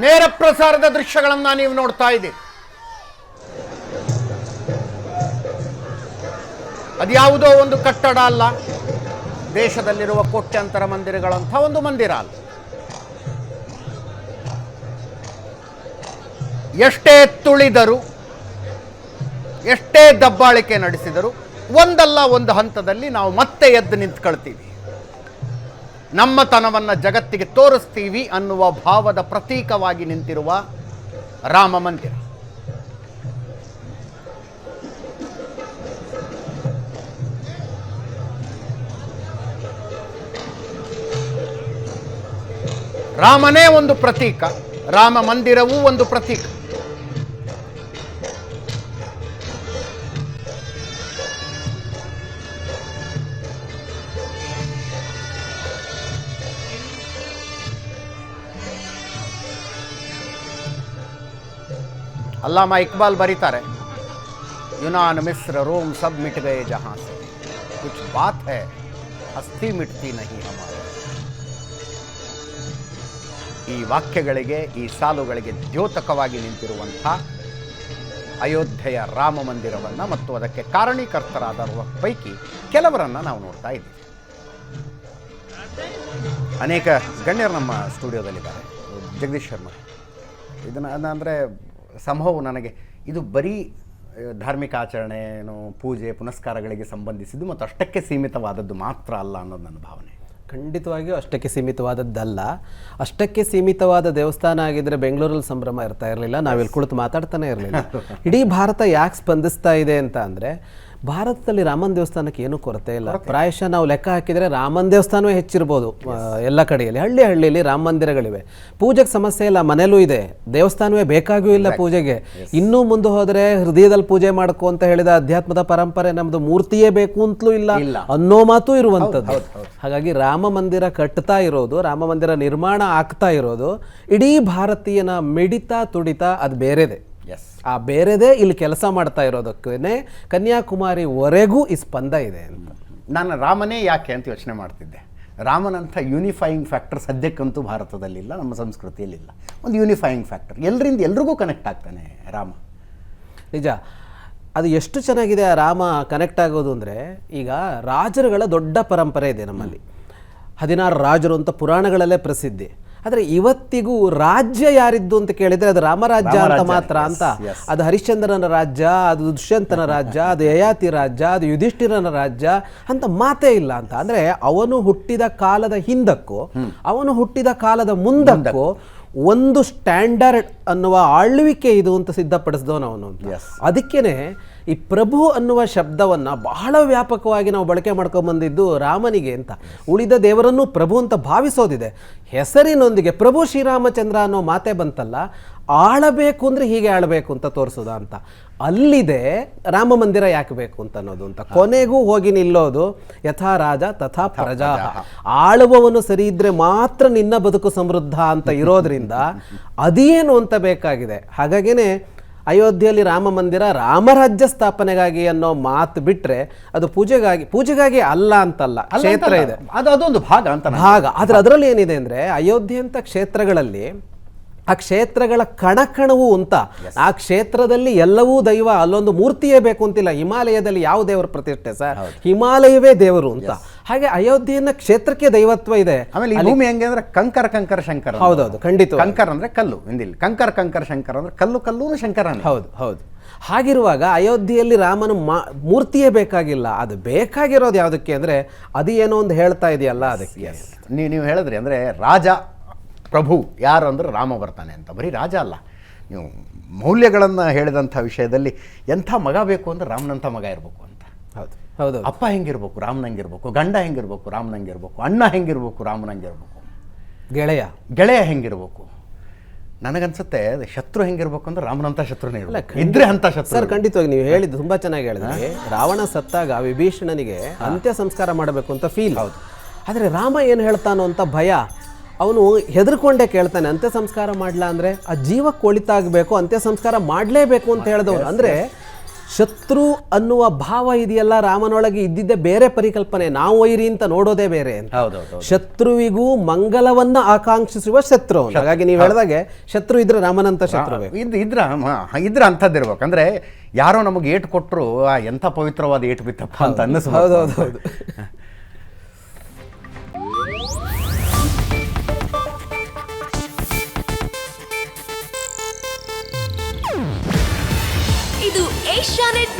ನೇರ ಪ್ರಸಾರದ ದೃಶ್ಯಗಳನ್ನು ನೀವು ನೋಡ್ತಾ ಇದ್ದೀರಿ. ಅದ್ಯಾವುದೋ ಒಂದು ಕಟ್ಟಡ ಅಲ್ಲ. ದೇಶದಲ್ಲಿರುವ ಕೋಟ್ಯಂತರ ಮಂದಿರಗಳಂಥ ಒಂದು ಮಂದಿರ ಅಲ್ಲ. ಎಷ್ಟೇ ತುಳಿದರು, ಎಷ್ಟೇ ದಬ್ಬಾಳಿಕೆ ನಡೆಸಿದರು, ಒಂದಲ್ಲ ಒಂದು ಹಂತದಲ್ಲಿ ನಾವು ಮತ್ತೆ ಎದ್ದು ನಿಂತ್ಕೊಳ್ತೀವಿ. ನಮ್ಮತನವನ್ನು ಜಗತ್ತಿಗೆ ತೋರಿಸ್ತೀವಿ ಅನ್ನುವ ಭಾವದ ಪ್ರತೀಕವಾಗಿ ನಿಂತಿರುವ ರಾಮ ಮಂದಿರ. ರಾಮನೇ ಒಂದು ಪ್ರತೀಕ, ರಾಮ ಮಂದಿರವೂ ಒಂದು ಪ್ರತೀಕ. ಅಲ್ಲಾಮ ಇಕ್ಬಾಲ್ ಬರೀತಾರೆ, ಯುನಾನ್ ಮಿಸ್ರ, ರೋಮ್ ಸಬ್ ಮಿಟ್ ಗಯೇ ಜಹಾಂ ಕುಚ್ ಬಾತ್ ಹೇ ಅಸ್ಥಿ ಮಿಟ್ತಿ ನಹಿ ಹಮಾರ. ಈ ವಾಕ್ಯಗಳಿಗೆ, ಈ ಸಾಲುಗಳಿಗೆ ದ್ಯೋತಕವಾಗಿ ನಿಂತಿರುವಂಥ ಅಯೋಧ್ಯೆಯ ರಾಮ ಮಂದಿರವನ್ನು ಮತ್ತು ಅದಕ್ಕೆ ಕಾರಣೀಕರ್ತರಾದವರ ಪೈಕಿ ಕೆಲವರನ್ನು ನಾವು ನೋಡ್ತಾ ಇದ್ದೀವಿ. ಅನೇಕ ಗಣ್ಯರು ನಮ್ಮ ಸ್ಟುಡಿಯೋದಲ್ಲಿದ್ದಾರೆ. ಜಗದೀಶ್ ಶರ್ಮ. ಇದನ್ನು ಅಂದರೆ ಸಂಭವ ನನಗೆ ಇದು ಬರೀ ಧಾರ್ಮಿಕ ಆಚರಣೆ ಏನು ಪೂಜೆ ಪುನಸ್ಕಾರಗಳಿಗೆ ಸಂಬಂಧಿಸಿದ್ದು ಮತ್ತು ಅಷ್ಟಕ್ಕೆ ಸೀಮಿತವಾದದ್ದು ಮಾತ್ರ ಅಲ್ಲ ಅನ್ನೋದು ನನ್ನ ಭಾವನೆ. ಖಂಡಿತವಾಗಿಯೂ ಅಷ್ಟಕ್ಕೆ ಸೀಮಿತವಾದದ್ದಲ್ಲ. ಅಷ್ಟಕ್ಕೆ ಸೀಮಿತವಾದ ದೇವಸ್ಥಾನ ಆಗಿದ್ದರೆ ಬೆಂಗಳೂರಲ್ಲಿ ಸಂಭ್ರಮ ಇರ್ತಾ ಇರಲಿಲ್ಲ ನಾವಿಲ್ಲಿ ಕುಳಿತು ಮಾತಾಡ್ತಾನೆ ಇರಲಿಲ್ಲ. ಇಡೀ ಭಾರತ ಯಾಕೆ ಸ್ಪಂದಿಸ್ತಾ ಇದೆ ಅಂತ ಅಂದರೆ ಭಾರತದಲ್ಲಿ ರಾಮನ ದೇವಸ್ಥಾನಕ್ಕೆ ಏನೂ ಕೊರತೆ ಇಲ್ಲ. ಪ್ರಾಯಶಃ ನಾವು ಲೆಕ್ಕ ಹಾಕಿದರೆ ರಾಮನ ದೇವಸ್ಥಾನವೇ ಹೆಚ್ಚಿರ್ಬೋದು ಎಲ್ಲ ಕಡೆಯಲ್ಲಿ. ಹಳ್ಳಿ ಹಳ್ಳಿಯಲ್ಲಿ ರಾಮ ಮಂದಿರಗಳಿವೆ. ಪೂಜೆಗೆ ಸಮಸ್ಯೆ ಇಲ್ಲ ಮನೇಲೂ ಇದೆ. ದೇವಸ್ಥಾನವೇ ಬೇಕಾಗೂ ಇಲ್ಲ ಪೂಜೆಗೆ. ಇನ್ನೂ ಮುಂದೆ ಹೋದರೆ ಹೃದಯದಲ್ಲಿ ಪೂಜೆ ಮಾಡ್ಕೊ ಅಂತ ಹೇಳಿದ ಅಧ್ಯಾತ್ಮದ ಪರಂಪರೆ ನಮ್ಮದು ಮೂರ್ತಿಯೇ ಬೇಕು ಅಂತಲೂ ಇಲ್ಲ. ಅನ್ನೋ ಮಾತು ಇರುವಂಥದ್ದು. ಹಾಗಾಗಿ ರಾಮ ಮಂದಿರ ಕಟ್ತಾ ಇರೋದು ರಾಮ ಮಂದಿರ ನಿರ್ಮಾಣ ಆಗ್ತಾ ಇರೋದು ಇಡೀ ಭಾರತೀಯನ ಮಿಡಿತ ತುಡಿತ ಅದು ಬೇರೆದೆ. ಆ ಬೇರೆದೇ ಇಲ್ಲಿ ಕೆಲಸ ಮಾಡ್ತಾ ಇರೋದಕ್ಕೇನೆ ಕನ್ಯಾಕುಮಾರಿವರೆಗೂ ಈ ಸ್ಪಂದ ಇದೆ ಅಂತ. ನಾನು ರಾಮನೇ ಯಾಕೆ ಅಂತ ಯೋಚನೆ ಮಾಡ್ತಿದ್ದೆ. ರಾಮನಂಥ ಯೂನಿಫೈಯಿಂಗ್ ಫ್ಯಾಕ್ಟರ್ ಸದ್ಯಕ್ಕಂತೂ ಭಾರತದಲ್ಲಿಲ್ಲ ನಮ್ಮ ಸಂಸ್ಕೃತಿಯಲ್ಲಿಲ್ಲ. ಒಂದು ಯೂನಿಫೈಯಿಂಗ್ ಫ್ಯಾಕ್ಟರ್ ಎಲ್ಲರಿಂದ ಎಲ್ರಿಗೂ ಕನೆಕ್ಟ್ ಆಗ್ತಾನೆ ರಾಮ. ನಿಜ. ಅದು ಎಷ್ಟು ಚೆನ್ನಾಗಿದೆ ಆ ರಾಮ ಕನೆಕ್ಟ್ ಆಗೋದು ಅಂದರೆ ಈಗ ರಾಜರುಗಳ ದೊಡ್ಡ ಪರಂಪರೆ ಇದೆ ನಮ್ಮಲ್ಲಿ. ಹದಿನಾರು ರಾಜರು ಅಂತ ಪುರಾಣಗಳಲ್ಲೇ ಪ್ರಸಿದ್ಧಿ. ಆದರೆ ಇವತ್ತಿಗೂ ರಾಜ್ಯ ಯಾರಿದ್ದು ಅಂತ ಕೇಳಿದರೆ ಅದು ರಾಮರಾಜ್ಯ ಅಂತ ಮಾತ್ರ ಅಂತ. ಅದು ಹರಿಶ್ಚಂದ್ರನ ರಾಜ್ಯ ಅದು ದುಷ್ಯಂತನ ರಾಜ್ಯ ಅದು ಯಯಾತಿ ರಾಜ್ಯ ಅದು ಯುಧಿಷ್ಠಿರನ ರಾಜ್ಯ ಅಂತ ಮಾತೇ ಇಲ್ಲ ಅಂತ. ಅಂದ್ರೆ ಅವನು ಹುಟ್ಟಿದ ಕಾಲದ ಹಿಂದಕ್ಕೂ ಅವನು ಹುಟ್ಟಿದ ಕಾಲದ ಮುಂದಕ್ಕೂ ಒಂದು ಸ್ಟ್ಯಾಂಡರ್ಡ್ ಅನ್ನುವ ಆಳ್ವಿಕೆ ಇದು ಅಂತ ಸಿದ್ಧಪಡಿಸಿದವನು ಅವನು. ಅದಕ್ಕೇನೆ ಈ ಪ್ರಭು ಅನ್ನುವ ಶಬ್ದವನ್ನು ಬಹಳ ವ್ಯಾಪಕವಾಗಿ ನಾವು ಬಳಕೆ ಮಾಡ್ಕೊಂಬಂದಿದ್ದು ರಾಮನಿಗೆ ಅಂತ. ಉಳಿದ ದೇವರನ್ನು ಪ್ರಭು ಅಂತ ಭಾವಿಸೋದಿದೆ. ಹೆಸರಿನೊಂದಿಗೆ ಪ್ರಭು ಶ್ರೀರಾಮಚಂದ್ರ ಅನ್ನೋ ಮಾತೆ ಬಂತಲ್ಲ ಆಳಬೇಕು ಅಂದ್ರೆ ಹೀಗೆ ಆಳಬೇಕು ಅಂತ ತೋರಿಸೋದ ಅಂತ. ಅಲ್ಲಿದೆ ರಾಮ ಮಂದಿರ ಯಾಕೆ ಬೇಕು ಅಂತ ಅನ್ನೋದು ಅಂತ. ಕೊನೆಗೂ ಹೋಗಿ ನಿಲ್ಲೋದು ಯಥಾ ರಾಜ ತಥಾ ಪ್ರಜಾ ಆಳುವವನು ಸರಿ ಇದ್ರೆ ಮಾತ್ರ ನಿನ್ನ ಬದುಕು ಸಮೃದ್ಧ ಅಂತ ಇರೋದ್ರಿಂದ ಅದೇನು ಅಂತ ಬೇಕಾಗಿದೆ. ಹಾಗಾಗಿನೇ ಅಯೋಧ್ಯೆಯಲ್ಲಿ ರಾಮ ಮಂದಿರ ರಾಮರಾಜ್ಯ ಸ್ಥಾಪನೆಗಾಗಿ ಅನ್ನೋ ಮಾತು ಬಿಟ್ರೆ ಅದು ಪೂಜೆಗಾಗಿ ಪೂಜೆಗಾಗಿ ಅಲ್ಲ ಅಂತಲ್ಲ ಕ್ಷೇತ್ರ ಇದೆ. ಅದು ಅದೊಂದು ಭಾಗ ಅಂತ ಭಾಗ. ಆದ್ರೆ ಅದರಲ್ಲಿ ಏನಿದೆ ಅಂದ್ರೆ ಅಯೋಧ್ಯೆ ಅಂತ ಕ್ಷೇತ್ರಗಳಲ್ಲಿ ಆ ಕ್ಷೇತ್ರಗಳ ಕಣಕಣವು ಅಂತ ಆ ಕ್ಷೇತ್ರದಲ್ಲಿ ಎಲ್ಲವೂ ದೈವ ಅಲ್ಲೊಂದು ಮೂರ್ತಿಯೇ ಬೇಕು ಅಂತಿಲ್ಲ. ಹಿಮಾಲಯದಲ್ಲಿ ಯಾವ ದೇವರ ಪ್ರತಿಷ್ಠೆ ಸರ್? ಹಿಮಾಲಯವೇ ದೇವರು ಅಂತ. ಹಾಗೆ ಅಯೋಧ್ಯೆಯನ್ನ ಕ್ಷೇತ್ರಕ್ಕೆ ದೈವತ್ವ ಇದೆ. ಆಮೇಲೆ ಈ ಭೂಮಿ ಹೆಂಗೆ ಅಂದ್ರೆ ಕಂಕರ ಕಂಕರ ಶಂಕರ. ಹೌದೌದು ಖಂಡಿತ ಕಂಕರ್ ಅಂದ್ರೆ ಕಲ್ಲು ಹಿಂದಿಲ್ ಕಂಕರ್ ಕಂಕರ ಶಂಕರ ಅಂದ್ರೆ ಕಲ್ಲು ಕಲ್ಲು ಶಂಕರ ಹೌದು ಹೌದು. ಹಾಗಿರುವಾಗ ಅಯೋಧ್ಯೆಯಲ್ಲಿ ರಾಮನ ಮಾ ಮೂರ್ತಿಯೇ ಬೇಕಾಗಿಲ್ಲ. ಅದು ಬೇಕಾಗಿರೋದು ಯಾವುದಕ್ಕೆ ಅಂದರೆ ಅದು ಏನೋ ಒಂದು ಹೇಳ್ತಾ ಇದೆಯಲ್ಲ ಅದಕ್ಕೆ. ನೀವು ಹೇಳಿದ್ರಿ ಅಂದರೆ ರಾಜ ಪ್ರಭು ಯಾರು ಅಂದ್ರೆ ರಾಮ ಬರ್ತಾನೆ ಅಂತ. ಬರೀ ರಾಜ ಅಲ್ಲ. ನೀವು ಮೌಲ್ಯಗಳನ್ನು ಹೇಳಿದಂಥ ವಿಷಯದಲ್ಲಿ ಎಂಥ ಮಗ ಬೇಕು ಅಂದ್ರೆ ರಾಮನಂಥ ಮಗ ಇರಬೇಕು ಅಂತ. ಹೌದು. ಹೌದು ಅಪ್ಪ ಹೆಂಗಿರ್ಬೇಕು ರಾಮನಂಗಿರ್ಬೇಕು ಗಂಡ ಹೆಂಗಿರ್ಬೇಕು ರಾಮನಂಗಿರ್ಬೇಕು ಅಣ್ಣ ಹೆಂಗಿರ್ಬೇಕು ರಾಮನಂಗಿರ್ಬೇಕು ಗೆಳೆಯ. ಗೆಳೆಯ ಹೆಂಗಿರ್ಬೇಕು. ನನಗನ್ಸುತ್ತೆ ಶತ್ರು ಹೆಂಗಿರ್ಬೇಕು ಅಂದ್ರೆ ರಾಮನಂತ ಶತ್ರುನೇ ಇರ್ಬೇಕು. ಇದ್ರೆ ಅಂತ ಶತ್ರು ಸರ್ ಖಂಡಿತವಾಗಿ ನೀವು ಹೇಳಿದ್ದು ತುಂಬಾ ಚೆನ್ನಾಗಿ ಹೇಳಿದ್ರಿ. ರಾವಣ ಸತ್ತಾಗ ವಿಭೀಷಣನಿಗೆ ಅಂತ್ಯ ಸಂಸ್ಕಾರ ಮಾಡಬೇಕು ಅಂತ ಫೀಲ್ ಹೌದು. ಆದರೆ ರಾಮ ಏನು ಹೇಳ್ತಾನೋ ಅಂತ ಭಯ. ಅವನು ಹೆದರ್ಕೊಂಡೇ ಕೇಳ್ತಾನೆ ಅಂತ್ಯ ಸಂಸ್ಕಾರ ಮಾಡ್ಲಾ ಅಂದ್ರೆ ಆ ಜೀವ ಕೊಳಿತಾಗಬೇಕು ಅಂತ್ಯ ಸಂಸ್ಕಾರ ಮಾಡಲೇಬೇಕು ಅಂತ ಹೇಳಿದವನು ಅಂದ್ರೆ ಶತ್ರು ಅನ್ನುವ ಭಾವ ಇದೆಯಲ್ಲ ರಾಮನೊಳಗೆ ಇದ್ದಿದ್ದೇ ಬೇರೆ ಪರಿಕಲ್ಪನೆ ನಾವು ವೈರಿ ಅಂತ ನೋಡೋದೇ ಬೇರೆ ಶತ್ರುವಿಗೂ ಮಂಗಲವನ್ನ ಆಕಾಂಕ್ಷಿಸುವ ಶತ್ರು. ಹಾಗಾಗಿ ನೀವು ಹೇಳಿದಾಗೆ ಶತ್ರು ಇದ್ರೆ ರಾಮನಂತ ಶತ್ರು ಇದ್ ಇದ್ರ ಇದ್ರ ಅಂದ್ರೆ ಯಾರೋ ನಮಗೆ ಏಟು ಕೊಟ್ಟರು ಎಂಥ ಪವಿತ್ರವಾದ ಏಟು ಬಿತ್ತಪ್ಪ ಅಂತ ಅನ್ನಿಸ್ಬೋದು ಹೌದೌದು